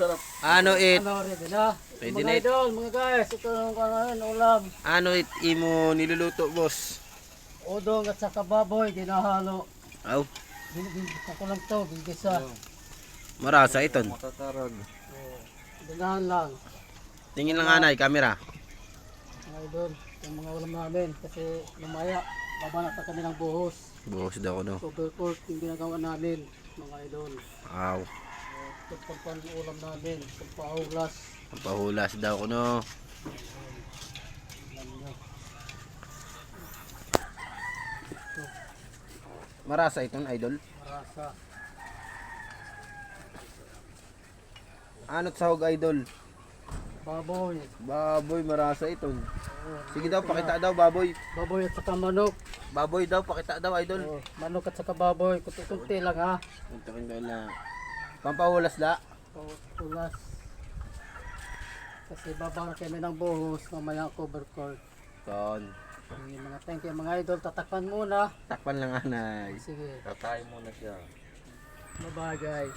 sarap. Ano it? Ano rin na? Pwede mga na idol, mga guys, ito yung kanan, ulam. Ano it imo niluluto, boss? Udong at saka baboy, ginahalo. Aw, Ginigisa ko lang to, gigisa. marasa iton. Makakarag. Ganahan lang, Tingin lang anay, camera. mga idol. Yung mga ulam namin, kasi lumaya, babanat na kami ng buhos. Buhos daw no. Overcourt yung ginagawa namin, mga idol. Aw, Ito pang ulam namin, pagpahulas. ang pahulas daw ko no. Marasa iton, idol. Marasa. Ano't sahog, idol? Baboy. Baboy, marasa iton. Oo, Sige daw, pakita daw, baboy. Baboy at saka manok. Baboy daw, pakita daw, idol. Oo, manok at saka baboy. Kunti-kunti lang ha. Ito rin na. Pampahulas da. Tulas. Kasi babang kami ng buhos, mamaya ang cover court. Kon. Yung mga thank you mga idol, tatakpan muna. Takpan lang anay. Sige, Tatay muna siya. bye bye guys.